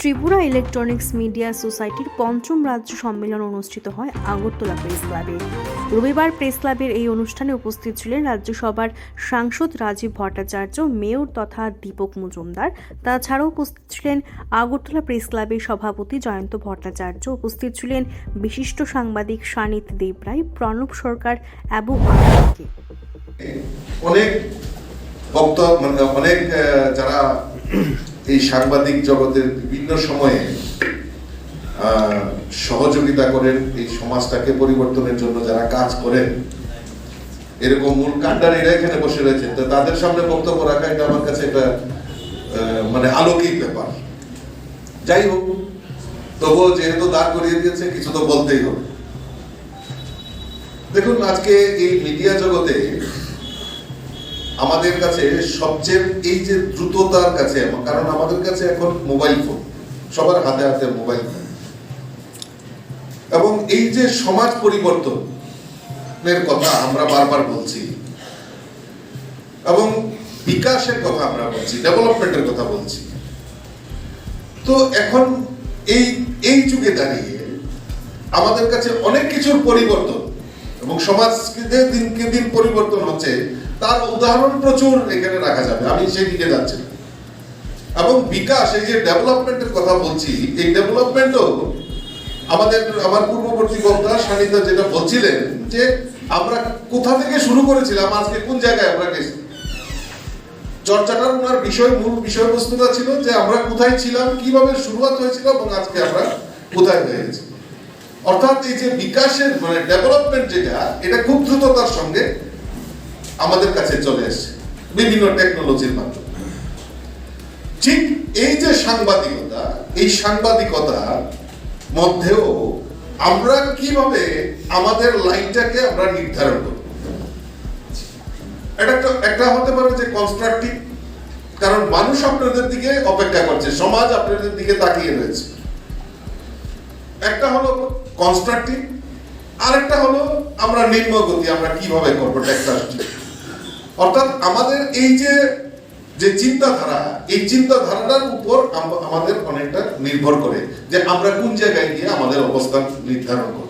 Tripura electronics media সোসাইটির পঞ্চম রাজ্য সম্মেলন অনুষ্ঠিত হয় আগরতলা প্রেস ক্লাবে। রবিবার প্রেস ক্লাবের এই অনুষ্ঠানে উপস্থিত ছিলেন রাজ্যসভার সাংসদ রাজীব ভট্টাচার্য, মেয়র তথা দীপক মজুমদার। তাছাড়াও উপস্থিত ছিলেন আগরতলা প্রেস ক্লাবের সভাপতি জয়ন্ত ভট্টাচার্য। উপস্থিত ছিলেন বিশিষ্ট সাংবাদিক সানিত দেবরায়, প্রণব সরকার এবং অনেক বক্তব্য মানে অনেক যারা এই সাংবাদিক জগতের বিভিন্ন সময়ে সহযোগিতা করেন, এই সমাজটাকে পরিবর্তনের জন্য যারা কাজ করেন। এরকম মূল কাণ্ডারীরা এখানে বসে রয়েছেন। তো তাদের সামনে বক্তব্য রাখা, এটা আমার কাছে একটা মানে আলোকিক ব্যাপার। যাই হোক, তবুও যেহেতু দাঁড় করিয়ে দিয়েছে, কিছু তো বলতেই হবে। দেখুন, আজকে এই মিডিয়া জগতে আমাদের কাছে সবচেয়ে এই যে দ্রুততার কাছে, কারণ আমাদের কাছে এখন মোবাইল ফোন সবার হাতে হাতে মোবাইল ফোন এবং এই যে সমাজ পরিবর্তনের কথা আমরা বারবার বলছি, এবং বিকাশের কথা আমরা বলছি ডেভেলপমেন্টের কথা বলছি। তো এখন এই এই যুগে দাঁড়িয়ে আমাদের কাছে অনেক কিছুর পরিবর্তন, এবং সমাজ যে দিনকে দিন পরিবর্তন হচ্ছে। তার উদাহরণ প্রচুর এখানে রাখা যাবে, আমি সেই দিকে যাচ্ছি এবং বিকাশ, এই যে ডেভেলপমেন্টের কথা বলছি, এই ডেভেলপমেন্টও আমাদের, আমার পূর্ববর্তী বক্তা সানিতা যেটা বলছিলেন যে আমরা কোথা থেকে শুরু করেছিলাম, আজকে কোন জায়গায় আমরা গেছি? চর্চাটার ওনার বিষয়, মূল বিষয়বস্তুটা ছিল যে আমরা কোথায় ছিলাম, কীভাবে শুরুয়াত হয়েছিল এবং আজকে আমরা কোথায় হয়ে গেছি। অর্থাৎ এই যে বিকাশের মানে ডেভেলপমেন্ট যেটা, এটা খুব দ্রুততার সঙ্গে আমাদের কাছে চলে এসেছে বিভিন্ন টেকনোলজির মাধ্যমে। ঠিক এই যে সাংবাদিকতা, এই সাংবাদিকতার মধ্যেও আমরা কীভাবে আমাদের লাইনটাকে আমরা নির্ধারণ করব? এটা একটা হতে পারে যে কনস্ট্রাকটিভ কারণ মানুষ আপনাদের দিকে অপেক্ষা করছে, সমাজ আপনাদের দিকে তাকিয়ে রয়েছে। একটা হলো কনস্ট্রাকটিভ আরেকটা হলো আমরা নিম্ন গতি আমরা কীভাবে করব টেকনোলজি অর্থাৎ আমাদের এই যে যে চিন্তাধারা, এই চিন্তাধারাটার উপর আম- আমাদের অনেকটা নির্ভর করে যে আমরা কোন জায়গায় গিয়ে আমাদের অবস্থান নির্ধারণ করব।